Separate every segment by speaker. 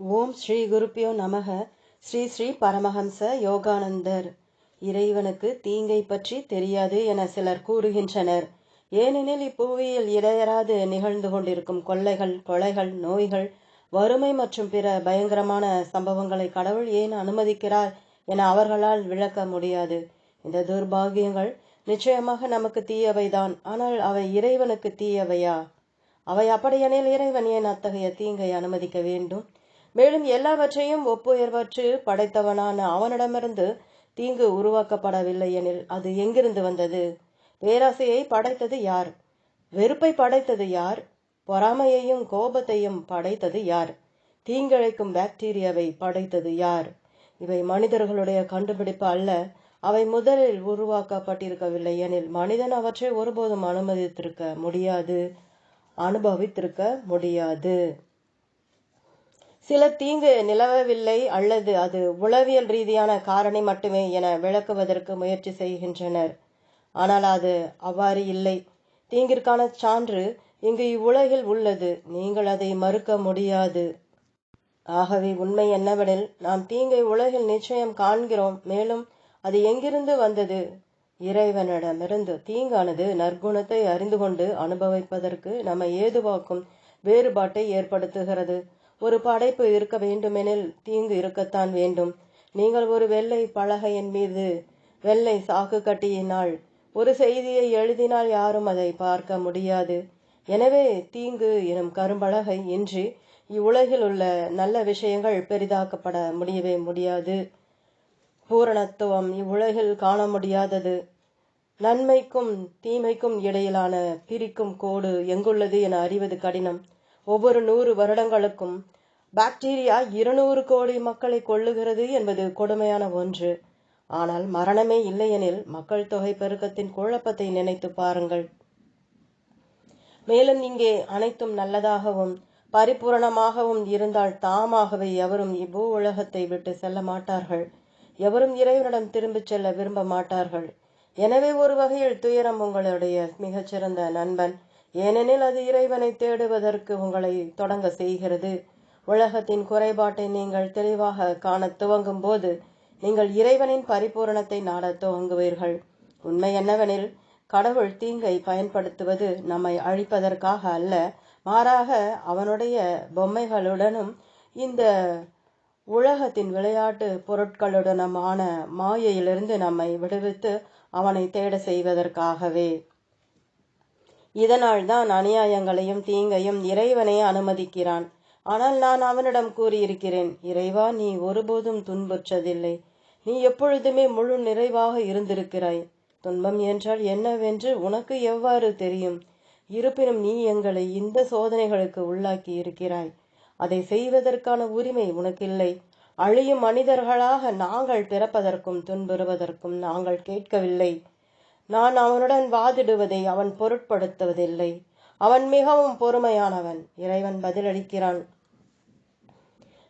Speaker 1: ஓம் ஸ்ரீ குருப்பியோ நமக. ஸ்ரீ ஸ்ரீ பரமஹம்ச யோகானந்தர். இறைவனுக்கு தீங்கை பற்றி தெரியாது என சிலர் கூறுகின்றனர். ஏனெனில் இப்புவியில் இடையராது நிகழ்ந்து கொண்டிருக்கும் கொள்ளைகள் கொலைகள் நோய்கள் வறுமை மற்றும் பிற பயங்கரமான சம்பவங்களை கடவுள் ஏன் அனுமதிக்கிறார் என அவர்களால் விளக்க முடியாது. இந்த துர்பாகியங்கள் நிச்சயமாக நமக்கு தீயவைதான். ஆனால் அவை இறைவனுக்கு தீயவையா? அவை அப்படியெனில் இறைவன் ஏன் அத்தகைய தீங்கை அனுமதிக்க வேண்டும்? மேலும் எல்லாவற்றையும் ஒப்புயர்வற்று படைத்தவனான அவனிடமிருந்து தீங்கு உருவாக்கப்படவில்லை எனில் அது எங்கிருந்து வந்தது? பேராசையை படைத்தது யார்? வெறுப்பை படைத்தது யார்? பொறாமையையும் கோபத்தையும் படைத்தது யார்? தீங்கிழைக்கும் பாக்டீரியாவை படைத்தது யார்? இவை மனிதர்களுடைய கண்டுபிடிப்பு அல்ல அவை முதலில் உருவாக்கப்பட்டிருக்கவில்லை எனில் மனிதன் அவற்றை ஒருபோதும் அனுமதித்திருக்க முடியாது அனுபவித்திருக்க முடியாது. சில தீங்கு நிலவவில்லை அல்லது அது உளவியல் ரீதியான காரணி மட்டுமே என விளக்குவதற்கு முயற்சி செய்கின்றனர். ஆனால் அது அவ்வாறு இல்லை. தீங்கிற்கான சான்று இங்கு இவ்வுலகில் உள்ளது. நீங்கள் அதை மறுக்க முடியாது. ஆகவே உண்மை என்னவெனில் நாம் தீங்கை உலகில் நிச்சயம் காண்கிறோம். மேலும் அது எங்கிருந்து வந்தது? இறைவனிடமிருந்து. தீங்கானது நற்குணத்தை அறிந்து கொண்டு அனுபவிப்பதற்கு நம்மை ஏதுவாக்கும் வேறுபாட்டை ஏற்படுத்துகிறது. ஒரு படைப்பு இருக்க வேண்டுமெனில் தீங்கு இருக்கத்தான் வேண்டும். நீங்கள் ஒரு வெள்ளை பலகையின் மீது வெள்ளை சாக்கு கட்டியினால் ஒரு செய்தியை எழுதினால் யாரும் அதை பார்க்க முடியாது. எனவே தீங்கு எனும் கரும்பலகை இன்றி இவ்வுலகில் உள்ள நல்ல விஷயங்கள் பெரிதாக்கப்பட முடியவே முடியாது. பூரணத்துவம் இவ்வுலகில் காண முடியாதது. நன்மைக்கும் தீமைக்கும் இடையிலான பிரிக்கும் கோடு எங்குள்ளது என அறிவது கடினம். ஒவ்வொரு நூறு வருடங்களுக்கும் பாக்டீரியா இருநூறு கோடி மக்களை கொள்ளுகிறது என்பது கொடுமையான ஒன்று. ஆனால் மரணமே இல்லையெனில் மக்கள் தொகை பெருக்கத்தின் குழப்பத்தை நினைத்து பாருங்கள். மேலும் இங்கே அனைத்தும் நல்லதாகவும் பரிபூரணமாகவும் இருந்தால் தாமாகவே எவரும் இவ்வூ உலகத்தை விட்டு செல்ல மாட்டார்கள். எவரும் இறைவனிடம் திரும்பிச் செல்ல விரும்ப மாட்டார்கள். எனவே ஒரு வகையில் துயரம் உங்களுடைய மிகச்சிறந்த நண்பன் ஏனெனில் அது இறைவனை தேடுவதற்கு உங்களை தொடங்க செய்கிறது. உலகத்தின் குறைபாட்டை நீங்கள் தெளிவாக காண துவங்கும் போது நீங்கள் இறைவனின் பரிபூரணத்தை நாட துவங்குவீர்கள். உண்மை என்னவெனில் கடவுள் தீங்கை பயன்படுத்துவது நம்மை அழிப்பதற்காக அல்ல மாறாக அவனுடைய பொம்மைகளுடனும் இந்த உலகத்தின் விளையாட்டு பொருட்களுடனுமான மாயையிலிருந்து நம்மை விடுவித்து அவனை தேட செய்வதற்காகவே. இதனால் தான் அநியாயங்களையும் தீங்கையும் இறைவனே அனுமதிக்கிறான். ஆனால் நான் அவனிடம் கூறியிருக்கிறேன் இறைவா நீ ஒருபோதும் துன்புற்றதில்லை. நீ எப்பொழுதுமே முழு நிறைவாக இருந்திருக்கிறாய். துன்பம் என்றால் என்னவென்று உனக்கு எவ்வாறு தெரியும்? இருப்பினும் நீ எங்களை இந்த சோதனைகளுக்கு உள்ளாக்கி இருக்கிறாய். அதை செய்வதற்கான உரிமை உனக்கில்லை. அழியும் மனிதர்களாக நாங்கள் பிறப்பதற்கும் துன்புறுவதற்கும் நாங்கள் கேட்கவில்லை. நான் அவனுடன் வாதிடுவதை அவன் பொருட்படுத்துவதில்லை. அவன் மிகவும் பொறுமையானவன். இறைவன் பதிலளிக்கிறான்.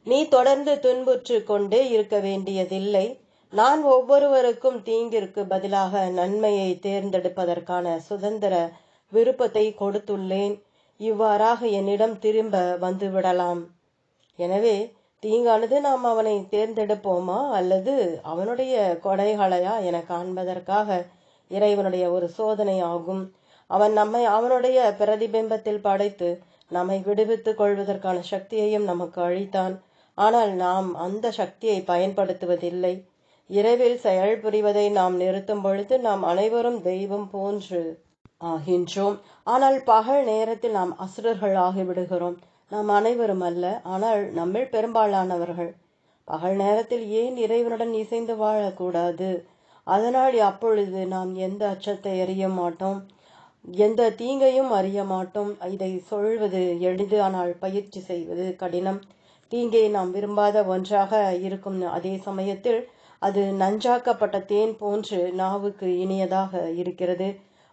Speaker 1: நீ தொடர்ந்து துன்புற்று கொண்டே இருக்க வேண்டியதில்லை. நான் ஒவ்வொருவருக்கும் தீங்கிற்கு பதிலாக நன்மையை தேர்ந்தெடுப்பதற்கான சுதந்திர விருப்பத்தை கொடுத்துள்ளேன். இவ்வாறாக என்னிடம் திரும்ப வந்துவிடலாம். எனவே தீங்கானது நாம் அவனை தேர்ந்தெடுப்போமா அல்லது அவனுடைய கொடைகளையா என காண்பதற்காக இறைவனுடைய ஒரு சோதனை ஆகும். அவன் நம்மை அவனுடைய பிரதிபிம்பத்தில் படைத்து நம்மை விடுவித்துக் கொள்வதற்கான சக்தியையும் நமக்கு அழித்தான் ஆனால் நாம் அந்த சக்தியை பயன்படுத்துவதில்லை. இரவில் செயல் புரிவதை நாம் நிறுத்தும் பொழுது நாம் அனைவரும் தெய்வம் போன்று ஆகின்றோம். ஆனால் பகல் நேரத்தில் நாம் அசுரர்கள் ஆகிவிடுகிறோம் நாம் அனைவரும் அல்ல ஆனால் நம்மில் பெரும்பாலானவர்கள். பகல் நேரத்தில் ஏன் இறைவனுடன் இசைந்து வாழக்கூடாது? அதனால் அப்பொழுது நாம் எந்த அச்சத்தை அறிய மாட்டோம் எந்த தீங்கையும் அறிய மாட்டோம். இதை சொல்வது எளிது ஆனால் பயிற்சி செய்வது கடினம். தீங்கை நாம் விரும்பாத ஒன்றாக இருக்கும் அதே சமயத்தில் அது நஞ்சாக்கப்பட்ட தேன் போன்று நாவுக்கு இனியதாக இருக்கிறது.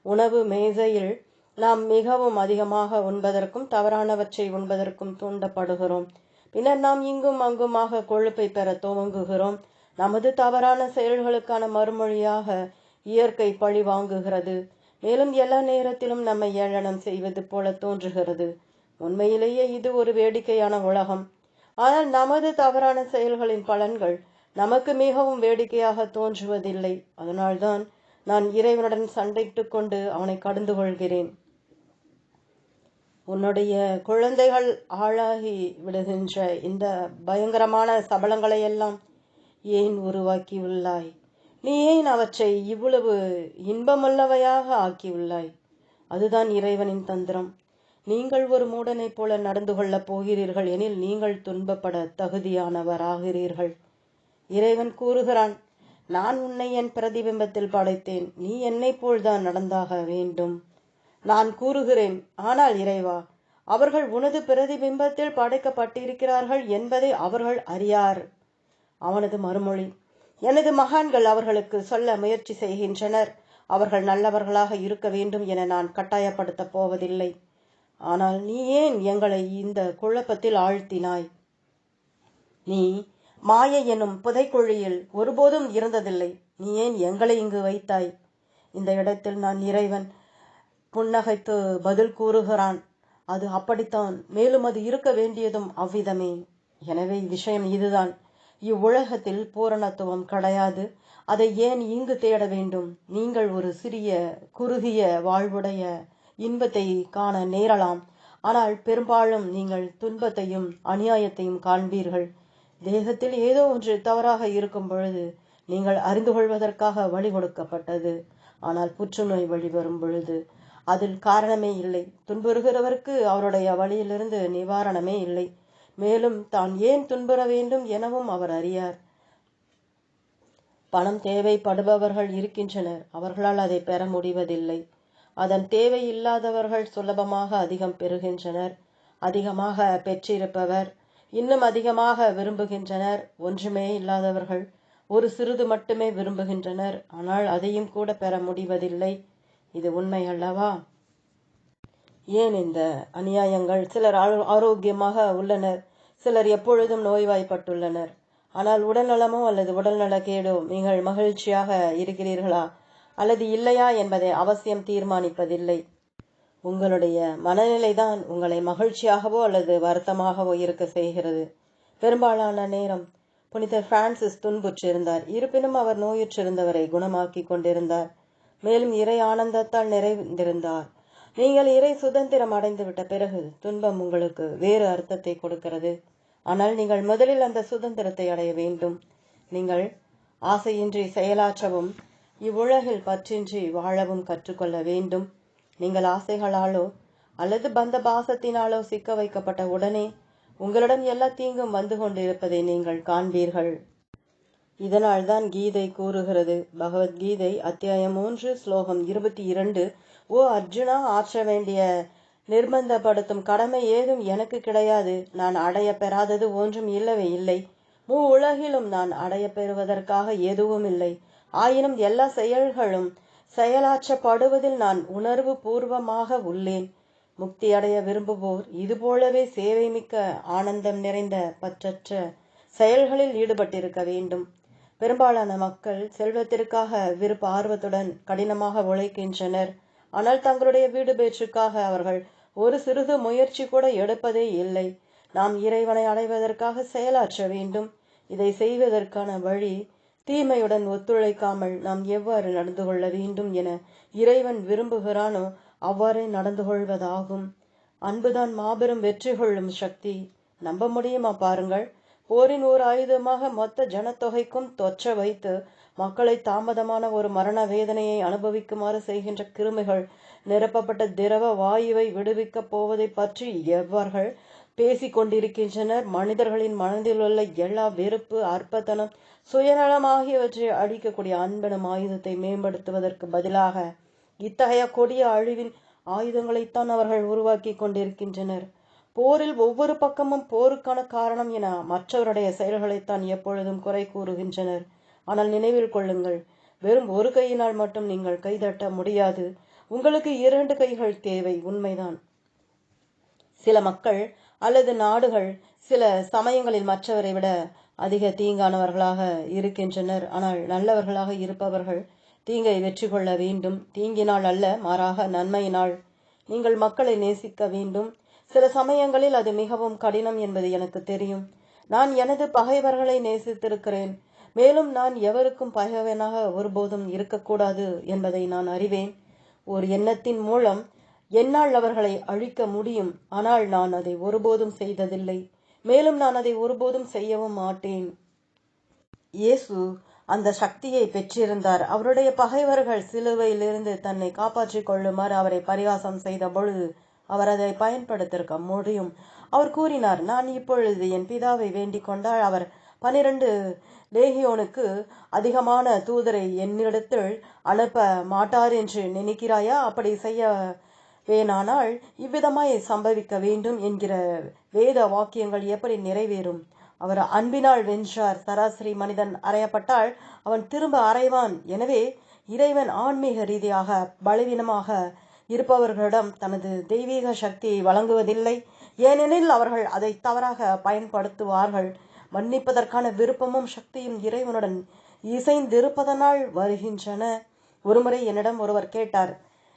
Speaker 1: உணவு மேசையில் நாம் மிகவும் அதிகமாக உண்பதற்கும் தவறானவற்றை உண்பதற்கும் தூண்டப்படுகிறோம். பின்னர் நாம் இங்கும் அங்குமாக கொழுப்பை பெற துவங்குகிறோம். நமது தவறான செயல்களுக்கான மறுமொழியாக இயற்கை பழி வாங்குகிறது. மேலும் எல்லா நேரத்திலும் நம்மை ஏளனம் செய்வது போல தோன்றுகிறது. உண்மையிலேயே இது ஒரு வேடிக்கையான உலகம். ஆனால் நமது தவறான செயல்களின் பலன்கள் நமக்கு மிகவும் வேடிக்கையாக தோன்றுவதில்லை. அதனால்தான் நான் இறைவனுடன் சண்டையிட்டுக் கொண்டு அவனை கடந்து கொள்கிறேன். உன்னுடைய குழந்தைகள் ஆளாகி விடுகின்ற இந்த பயங்கரமான சபலங்களை எல்லாம் ஏன் உருவாக்கியுள்ளாய்? நீ ஏன் அவற்றை இவ்வளவு இன்பமுள்ளவையாக ஆக்கியுள்ளாய்? அதுதான் இறைவனின் தந்திரம். நீங்கள் ஒரு மூடனைப் போல நடந்து கொள்ளப் போகிறீர்கள் எனில் நீங்கள் துன்பப்பட தகுதியானவராகிறீர்கள். இறைவன் கூறுகிறான் நான் உன்னை என் பிரதிபிம்பத்தில் படைத்தேன். நீ என்னைப் போல்தான் நடந்தாக வேண்டும். நான் கூறுகிறேன் ஆனால் இறைவா அவர்கள் உனது பிரதிபிம்பத்தில் படைக்கப்பட்டிருக்கிறார்கள் என்பதை அவர்கள் அறியார். அவனது மறுமொழி. எனது மகான்கள் அவர்களுக்கு சொல்ல முயற்சி செய்கின்றனர். அவர்கள் நல்லவர்களாக இருக்க வேண்டும் என நான் கட்டாயப்படுத்தப் போவதில்லை. ஆனால் நீ ஏன் எங்களை இந்த குழப்பத்தில் ஆழ்த்தினாய்? நீ மாயை எனும் புதைக்குழியில் ஒருபோதும் இருந்ததில்லை. நீ ஏன் எங்களை இங்கு வைத்தாய் இந்த இடத்தில் நான் இறைவன் புன்னகைத்து பதில் கூறுகிறான். அது அப்படித்தான். மேலும் அது இருக்க வேண்டியதும் அவ்விதமே. எனவே விஷயம் இதுதான். இவ்வுலகத்தில் பூரணத்துவம் கிடையாது. அதை ஏன் இங்கு தேட வேண்டும்? நீங்கள் ஒரு சிறிய குறுகிய வாழ்வுடைய இன்பத்தை காண நேரலாம். ஆனால் பெரும்பாலும் நீங்கள் துன்பத்தையும் அநியாயத்தையும் காண்பீர்கள். தேகத்தில் ஏதோ ஒன்று தவறாக இருக்கும் பொழுது நீங்கள் அறிந்து கொள்வதற்காக வழி கொடுக்கப்பட்டது. ஆனால் புற்றுநோய் வழி வரும் பொழுது அதில் காரணமே இல்லை. துன்புறுகிறவருக்கு அவருடைய வழியிலிருந்து நிவாரணமே இல்லை. மேலும் தான் ஏன் துன்புற வேண்டும் எனவும் அவர் அறியார். பணம் தேவைப்படுபவர்கள் இருக்கின்றனர். அவர்களால் அதை பெற முடிவதில்லை. அதன் தேவை இல்லாதவர்கள் சுலபமாக அதிகம் பெறுகின்றனர். அதிகமாக பெற்றிருப்பவர் இன்னும் அதிகமாக விரும்புகின்றனர். ஒன்றுமே இல்லாதவர்கள் ஒரு சிறிது மட்டுமே விரும்புகின்றனர். ஆனால் அதையும் கூட பெற முடிவதில்லை. இது உண்மை அல்லவா? ஏன் இந்த அநியாயங்கள்? சிலர் ஆரோக்கியமாக உள்ளனர். சிலர் எப்பொழுதும் நோய்வாய்ப்பட்டுள்ளனர். ஆனால் உடல்நலமோ அல்லது உடல்நலக்கேடோ நீங்கள் மகிழ்ச்சியாக இருக்கிறீர்களா? அல்லது இல்லையா என்பதை அவசியம் தீர்மானிப்பதில்லை. உங்களுடைய மனநிலைதான் உங்களை மகிழ்ச்சியாகவோ அல்லது வருத்தமாகவோ இருக்க செய்கிறது. பெரும்பாலான நேரம் புனிதர் பிரான்சிஸ் துன்புற்றிருந்தார். இருப்பினும் அவர் நோயுற்றிருந்தவரை குணமாக்கி கொண்டிருந்தார். மேலும் இறை ஆனந்தத்தால் நிறைந்திருந்தார். நீங்கள் இறை சுதந்திரம் அடைந்துவிட்ட பிறகு துன்பம் உங்களுக்கு வேறு அர்த்தத்தை கொடுக்கிறது. ஆனால் நீங்கள் முதலில் அந்த சுதந்திரத்தை அடைய வேண்டும். நீங்கள் ஆசையின்றி செயலாற்றவும் இவ்வுலகில் பற்றின்றி வாழவும் கற்றுக்கொள்ள வேண்டும். நீங்கள் ஆசைகளாலோ அல்லது பந்த பாசத்தினாலோ சிக்க வைக்கப்பட்ட உடனே உங்களிடம் எல்லா தீங்கும் வந்து கொண்டிருப்பதை நீங்கள் காண்பீர்கள். இதனால்தான் கீதை கூறுகிறது. பகவத்கீதை அத்தியாயம் மூன்று ஸ்லோகம் இருபத்தி இரண்டு ஓ அர்ஜுனா ஆற்ற வேண்டிய நிர்பந்தப்படுத்தும் கடமை ஏதும் எனக்கு கிடையாது. நான் அடைய பெறாதது ஒன்றும் இல்லவே இல்லை. மூ உலகிலும் நான் அடைய பெறுவதற்காக எதுவும் இல்லை. ஆயினும் எல்லா செயல்களும் செயலாற்றப்படுவதில் நான் உணர்வு பூர்வமாக உள்ளேன். முக்தி அடைய விரும்புவோர் இதுபோலவே சேவை மிக்க ஆனந்தம் நிறைந்த பற்றற்ற செயல்களில் ஈடுபட்டிருக்க வேண்டும். பெரும்பாலான மக்கள் செல்வத்திற்காக விருப்ப ஆர்வத்துடன் கடினமாக உழைக்கின்றனர். ஆனால் தங்களுடைய வீடு பேச்சுக்காக அவர்கள் ஒரு சிறிது முயற்சி கூட எடுப்பதே இல்லை. நாம் இறைவனை அடைவதற்காக செயலாற்ற வேண்டும். இதை செய்வதற்கான வழி தீமையுடன் ஒத்துழைக்காமல் நாம் எவ்வாறு நடந்து கொள்ள வேண்டும் என இறைவன் விரும்புகிறானோ அவ்வாறே நடந்து கொள்வதாகும். அன்புதான் மாபெரும் வெற்றி கொள்ளும் சக்தி. நம்ப முடியுமா பாருங்கள். போரின் ஒரு ஆயுதமாக மொத்த ஜனத்தொகைக்கும் தொற்ற வைத்து மக்களை தாமதமான ஒரு மரண வேதனையை அனுபவிக்குமாறு செய்கின்ற கிருமிகள் நிரப்பப்பட்ட திரவ வாயுவை விடுவிக்கப் போவதை பற்றி எவ்வர்கள் பேசிக் கொண்டிருக்கின்றனர். மனிதர்களின் மனதில் உள்ள எல்லா வெறுப்பு அற்பத்தனம் சுயநலம் ஆகியவற்றை அழிக்கக்கூடிய அன்பனும் ஆயுதத்தை மேம்படுத்துவதற்கு பதிலாக இத்தகைய கொடிய அழிவின் ஆயுதங்களைத்தான் அவர்கள் உருவாக்கி கொண்டிருக்கின்றனர். போரில் ஒவ்வொரு பக்கமும் போருக்கான காரணம் என மற்றவருடைய செயல்களைத்தான் எப்பொழுதும் குறை கூறுகின்றனர். ஆனால் நினைவில் கொள்ளுங்கள் வெறும் ஒரு கையினால் மட்டும் நீங்கள் கைதட்ட முடியாது. உங்களுக்கு இரண்டு கைகள் தேவை உண்மைதான். சில மக்கள் அல்லது நாடுகள் சில சமயங்களில் மற்றவரை விட அதிக தீங்கானவர்களாக இருக்கின்றனர். ஆனால் நல்லவர்களாக இருப்பவர்கள் தீங்கை வெற்றி கொள்ள வேண்டும். தீங்கினால் அல்ல மாறாக நன்மையினால். நீங்கள் மக்களை நேசிக்க வேண்டும். சில சமயங்களில் அது மிகவும் கடினம் என்பது எனக்கு தெரியும். நான் எனது பகைவர்களை நேசித்திருக்கிறேன். மேலும் நான் எவருக்கும் பகைவனாக ஒருபோதும் இருக்கக்கூடாது என்பதை நான் அறிவேன். ஒரு எண்ணத்தின் மூலம் என்னால் அவர்களை அழிக்க முடியும். ஆனால் நான் அதை ஒருபோதும் செய்ததில்லை. மேலும் நான் அதை ஒருபோதும் செய்யவும் மாட்டேன். இயேசு அந்த சக்தியை பெற்றிருந்தார். அவருடைய பகைவர்கள் சிலுவையிலிருந்து தன்னை காப்பாற்றிக் கொள்ளுமாறு அவரை பரிகாசம் செய்த பொழுது அவர் அதை பயன்படுத்திருக்க முடியும். அவர் கூறினார் நான் இப்பொழுது என் பிதாவை வேண்டிக் கொண்டால் அவர் பனிரெண்டு லேகியோனுக்கு அதிகமான தூதரை என்னிடத்தில் அனுப்ப மாட்டார் என்று நினைக்கிறாயா? அப்படி செய்ய வேணானால் இவ்விதமாய் சம்பவிக்க வேண்டும் என்கிற வேத வாக்கியங்கள் எப்படி நிறைவேறும்? அவர் அன்பினால் வென்றார். சராசரி மனிதன் அறையப்பட்டால் அவன் திரும்ப அறைவான். எனவே இறைவன் ஆன்மீக ரீதியாக பலவீனமாக இருப்பவர்களிடம் தனது தெய்வீக சக்தியை வழங்குவதில்லை. ஏனெனில் அவர்கள் அதை தவறாக பயன்படுத்துவார்கள். மன்னிப்பதற்கான விருப்பமும் சக்தியும் இறைவனுடன் இசைந்திருப்பதனால் வருகின்றன. ஒருமுறை என்னிடம் ஒருவர் கேட்டார்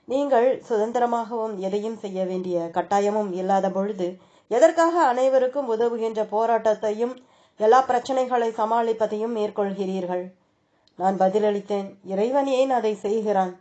Speaker 1: நீங்கள் சுதந்திரமாகவும் எதையும் செய்ய வேண்டிய கட்டாயமும் இல்லாத பொழுது எதற்காக அனைவருக்கும் உதவுகின்ற போராட்டத்தையும் எல்லா பிரச்சனைகளை சமாளிப்பதையும் மேற்கொள்கிறீர்கள்? நான் பதிலளித்தேன் இறைவன் ஏன் அதை செய்கிறான்?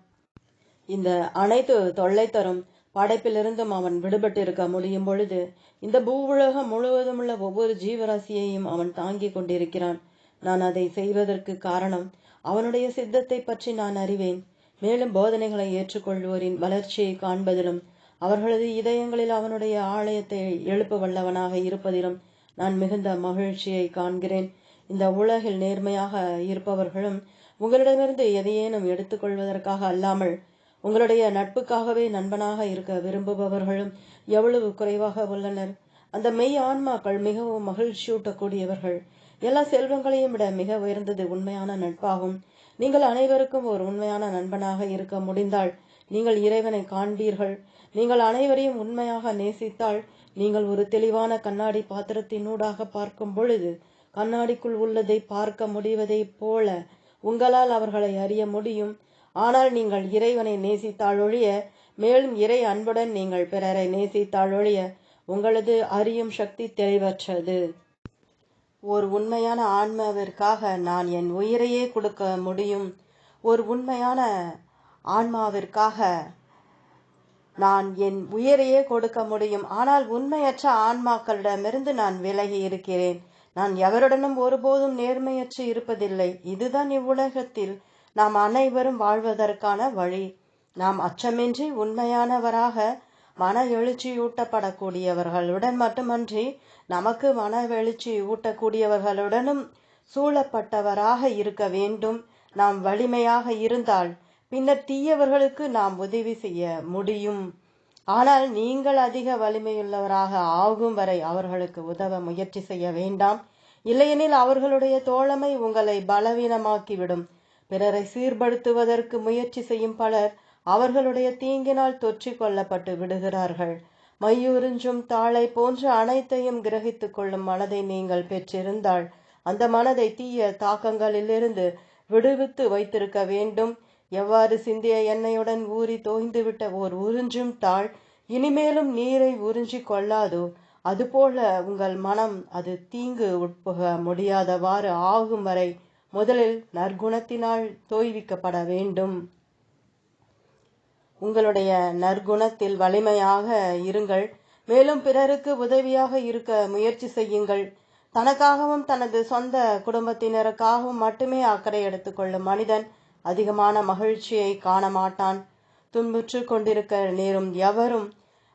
Speaker 1: இந்த அனைத்து தொல்லை தரும் படைப்பிலிருந்தும் அவன் விடுபட்டிருக்க முடியும் பொழுது இந்த பூ உலகம் முழுவதும் உள்ள ஒவ்வொரு ஜீவராசியையும் அவன் தாங்கிக் கொண்டிருக்கிறான். நான் அதை செய்வதற்கு காரணம் அவனுடைய சித்தத்தை பற்றி நான் அறிவேன். மேலும் போதனைகளை ஏற்றுக்கொள்வோரின் வளர்ச்சியை காண்பதிலும் அவர்களது இதயங்களில் அவனுடைய ஆலயத்தை எழுப்ப வல்லவனாக இருப்பதிலும் நான் மிகுந்த மகிழ்ச்சியை காண்கிறேன். இந்த உலகில் நேர்மையாக இருப்பவர்களும் உங்களிடமிருந்து எதையேனும் எடுத்துக்கொள்வதற்காக அல்லாமல் உங்களுடைய நட்புக்காகவே நண்பனாக இருக்க விரும்புபவர்களும் எவ்வளவு குறைவாக உள்ளனர். அந்த மெய் ஆன்மாக்கள் மிகவும் மகிழ்ச்சியூட்டக்கூடியவர்கள். எல்லா செல்வங்களையும் விட மிக உயர்ந்தது உண்மையான நட்பாகும். நீங்கள் அனைவருக்கும் ஒரு உண்மையான நண்பனாக இருக்க முடிந்தால் நீங்கள் இறைவனை காண்பீர்கள். நீங்கள் அனைவரையும் உண்மையாக நேசித்தால் நீங்கள் ஒரு தெளிவான கண்ணாடி பாத்திரத்தினூடாக பார்க்கும் பொழுது கண்ணாடிக்குள் உள்ளதை பார்க்க முடிவதைப் போல உங்களால் அவர்களை அறிய முடியும். ஆனால் நீங்கள் இறைவனை நேசித்தாழொழிய மேலும் இறை அன்புடன் நீங்கள் பிறரை நேசித்தாழொழிய உங்களது அறியும் சக்தி தெளிவற்றது. ஒரு உண்மையான ஆன்மாவிற்காக நான் என் உயிரையே கொடுக்க முடியும். ஒரு உண்மையான ஆன்மாவிற்காக நான் என் உயிரையே கொடுக்க முடியும். ஆனால் உண்மையற்ற ஆன்மாக்களிடமிருந்து நான் விலகி இருக்கிறேன். நான் எவருடனும் ஒருபோதும் நேர்மையற்று இருப்பதில்லை. இதுதான் இவ்வுலகத்தில் நாம் அனைவரும் வாழ்வதற்கான வழி. நாம் அச்சமின்றி உண்மையானவராக மன எழுச்சியூட்டப்படக்கூடியவர்களுடன் மட்டுமன்றி நமக்கு மன எழுச்சி ஊட்டக்கூடியவர்களுடனும் சூழப்பட்டவராக இருக்க வேண்டும். நாம் வலிமையாக இருந்தால் பின்னர் தீயவர்களுக்கு நாம் உதவி செய்ய முடியும். ஆனால் நீங்கள் அதிக வலிமையுள்ளவராக ஆகும் வரை அவர்களுக்கு உதவ முயற்சி செய்ய வேண்டாம். இல்லையெனில் அவர்களுடைய தோழமை உங்களை பலவீனமாக்கிவிடும். பிறரை சீர்படுத்துவதற்கு முயற்சி செய்யும் பலர் அவர்களுடைய தீங்கினால் தொற்றிக் கொள்ளப்பட்டு விடுகிறார்கள். மையுறிஞ்சும் தாளை போன்ற அனைத்தையும் கிரகித்துக் கொள்ளும் மனதை நீங்கள் பெற்றிருந்தால் அந்த மனதை தீய தாக்கங்களிலிருந்து விடுவித்து வைத்திருக்க வேண்டும். எவ்வாறு சிந்திய எண்ணெயுடன் ஊறி தோய்ந்துவிட்ட ஓர் உறிஞ்சும் தாள் இனிமேலும் நீரை உறிஞ்சி கொள்ளாதோ அதுபோல உங்கள் மனம் அது தீங்கு உட்புக முடியாதவாறு ஆகும் வரை முதலில் நற்குணத்தினால் தோய்விக்கப்பட வேண்டும். உங்களுடைய நற்குணத்தில் வலிமையாக இருங்கள். மேலும் பிறருக்கு உதவியாக இருக்க முயற்சி செய்யுங்கள். தனக்காகவும் தனது சொந்த குடும்பத்தினருக்காகவும் மட்டுமே அக்கறை எடுத்துக்கொள்ளும் மனிதன் அதிகமான மகிழ்ச்சியை காண மாட்டான். துன்புற்று கொண்டிருக்க நேரும் எவரும்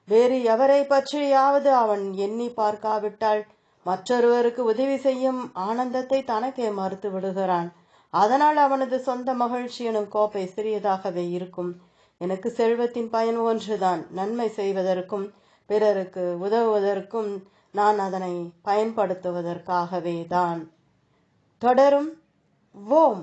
Speaker 1: வேறு எவரை பற்றியாவது அவன் எண்ணி பார்க்காவிட்டால் மற்றொருவருக்கு உதவி செய்யும் ஆனந்தத்தை தனக்கே மறுத்து விடுகிறான். அதனால் அவனது சொந்த மகிழ்ச்சி எனும் கோப்பை சிறியதாகவே இருக்கும். எனக்கு செல்வத்தின் பயன் ஒன்றுதான். நன்மை செய்வதற்கும் பிறருக்கு உதவுவதற்கும் நான் அதனை பயன்படுத்துவதற்காகவே தான் தொடரும். ஓம்.